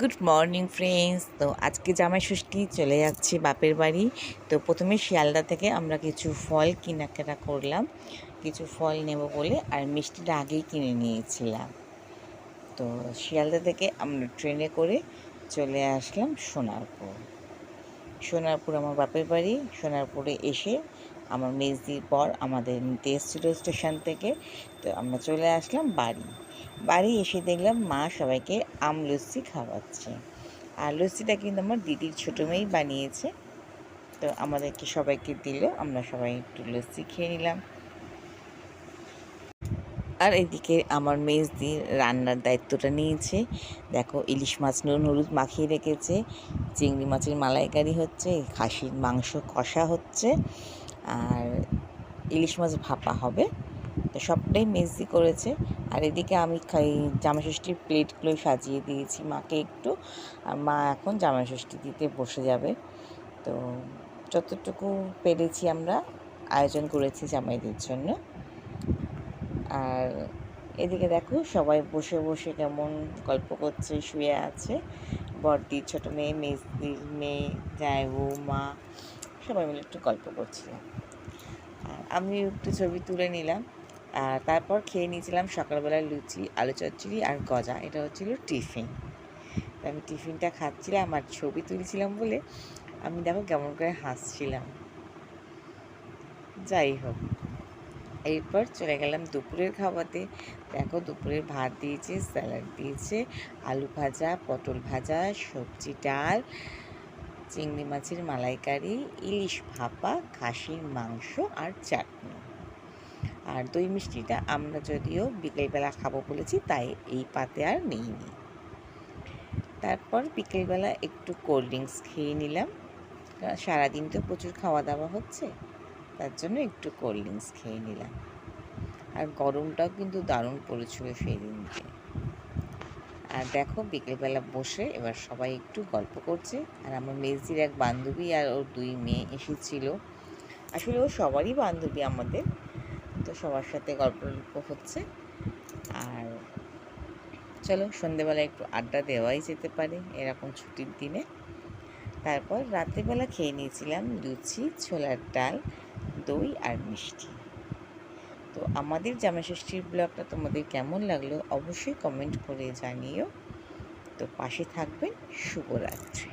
Good morning friends তো আজকে জামাই ষষ্ঠী চলে যাচ্ছে বাপের বাড়ি। তো প্রথমে শিয়ালদা থেকে আমরা কিছু ফল কেনাকাটা করলাম। কিছু ফল নেব বলে আর মিষ্টিটা আগেই কিনে নিয়েছিলাম। তো শিয়ালদা থেকে আমরা ট্রেনে করে চলে আসলাম সোনারপুর। সোনারপুর আমার বাপের বাড়ি। সোনারপুরে এসে আমার মেজদির পর আমাদের নিতে এসেছিল স্টেশন থেকে। তো আমরা চলে আসলাম বাড়ি। বাড়ি এসে দেখলাম মা সবাইকে আম লস্যি খাওয়াচ্ছে। আর লস্যিটা কিন্তু আমার দিদির ছোটো মেয়েই বানিয়েছে। তো আমাদেরকে সবাইকে দিল, আমরা সবাই একটু লস্যি খেয়ে নিলাম। আর এদিকে আমার মেজদি রান্নার দায়িত্বটা নিয়েছে। দেখো, ইলিশ মাছ নুন, হলুদ মাখিয়ে রেখেছে। চিংড়ি মাছের মালাইকারি হচ্ছে, খাসির মাংস কষা হচ্ছে। আর ইলিশ মাছ ভাপা হবে। তো সবটাই মেজদি করেছে। আর এদিকে আমি জামাষষ্ঠীর প্লেটগুলো সাজিয়ে দিয়েছি মাকে একটু। আর মা এখন জামাষষ্ঠী দিতে বসে যাবে। তো যতটুকু পেরেছি আমরা আয়োজন করেছি জামাইদের জন্য। আর এদিকে দেখো সবাই বসে বসে কেমন গল্প করছে, শুয়ে আছে। বড়দি ছোটো মেয়ে, মেজদির মেয়ে জায়বু মা, সবাই মিলে একটু গল্প করছিলাম। আর আমি একটু ছবি তুলে নিলাম। আর তারপর খেয়ে নিয়েছিলাম সকালবেলায় লুচি, আলু চচ্চড়ি আর গজা। এটা হচ্ছিল টিফিন। আমি টিফিনটা খাচ্ছিলাম আর ছবি তুলছিলাম বলে আমি দেখো কেমন করে হাসছিলাম। যাই হোক, এরপর চলে গেলাম দুপুরের খাওয়াতে দেখো দুপুরের ভাত দিয়েছে, স্যালাড দিয়েছে, আলু ভাজা, পটল ভাজা, সবজি ডাল, চিংড়ি মাছের মালাইকারি, ইলিশ ভাপা, খাসির মাংস আর চাটনি। আর দই মিষ্টিটা আমরা যদিও বিকেলবেলা খাব বলেছি, তাই এই পাতে আর নিইনি তারপর বিকেলবেলা একটু কোল্ড ড্রিঙ্কস খেয়ে নিলাম। সারাদিন তো প্রচুর খাওয়া দাওয়া হচ্ছে, তার জন্য একটু কোল্ড ড্রিঙ্কস খেয়ে নিলাম। আর গরমটাও কিন্তু দারুণ পড়েছিল সেই দিনকে আর দেখো বিকেলবেলা বসে এবার সবাই একটু গল্প করছে, আর আমার মেজদির এক বান্ধবী আর ওর দুই মেয়ে এসেছিল। আসলে ও সবারই বান্ধবী আমাদের সবার সাথে গল্প হচ্ছে। আর চলো, সন্ধেবেলা একটু আড্ডা দেওয়াই যেতে পারে এরকম ছুটির দিনে। তারপর রাত্রিবেলা খেয়ে নিয়েছিলাম লুচি, ছোলার ডাল, দই আর মিষ্টি। তো আমাদের জামাষষ্ঠীর ব্লগটা তোমাদের কেমন লাগল অবশ্যই কমেন্ট করে জানিও। তো পাশে থাকবেন, শুভরাত্রি।